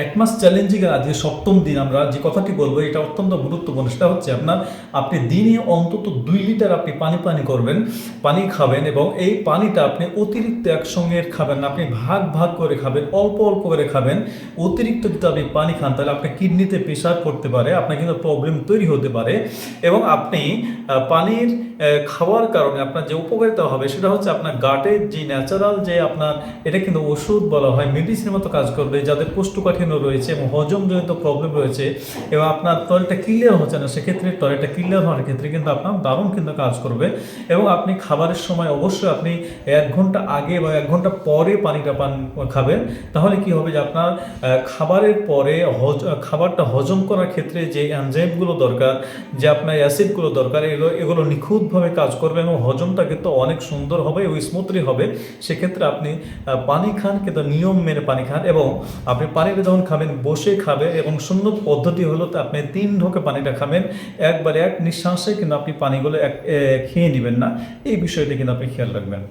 এক মাস চ্যালেঞ্জিং এর আজকে সপ্তম দিন আমরা যে কথাটি বলব, এটা অত্যন্ত গুরুত্বপূর্ণ। সেটা হচ্ছে আপনার, আপনি দিনে অন্তত দুই লিটার আপনি পানি পানি করবেন, পানি খাবেন এবং এই পানিটা আপনি অতিরিক্ত একসঙ্গে খাবেন না, আপনি ভাগ ভাগ করে খাবেন, অল্প অল্প করে খাবেন। অতিরিক্ত যদি আপনি পানি খান, তাহলে আপনার কিডনিতে প্রেশার করতে পারে, আপনার কিন্তু প্রবলেম তৈরি হতে পারে এবং আপনি পানির খাওয়ার কারণে আপনার যে উপকারিতা হবে, সেটা হচ্ছে আপনার গাটের যে ন্যাচারাল যে আপনার, এটা কিন্তু ওষুধ বলা হয় মেডিসিনের মতো কাজ করবে, যাদের কোষ্ঠকাঠিন্য রয়েছে এবং হজমজনিত প্রবলেম রয়েছে, এবং আপনার টয়লেটটা ক্লিয়ার হচ্ছে না, সেক্ষেত্রে টয়লেটটা ক্লিয়ার হওয়ার ক্ষেত্রে কিন্তু আপনার দারুণ কিন্তু কাজ করবে। এবং আপনি খাবারের সময় অবশ্যই আপনি এক ঘণ্টা আগে বা এক ঘণ্টা পরে পানিটা পান, খাবেন। তাহলে কি হবে যে আপনার খাবারের পরে হজ খাবারটা হজম করার ক্ষেত্রে যে অ্যানজাইমগুলো দরকার, যে আপনার অ্যাসিডগুলো দরকার, এগুলো এগুলো নিখুঁতভাবে কাজ করবে এবং হজমটা কিন্তু অনেক সুন্দর হবে এবং স্মুথলি হবে। সেক্ষেত্রে আপনি পানি খান, কিন্তু নিয়ম মেনে পানি খান এবং আপনি পানিটা যখন খাবেন, বসে খাবে এবং সুন্দর পদ্ধতি হলো তো আপনি তিন ঢোকে পানিটা খাবেন, একবারে এক নিঃশ্বাসে কিন্তু আপনি পানিগুলো এক খেয়ে নেবেন না। এই বিষয়টি কিন্তু আপনি খেয়াল রাখবেন।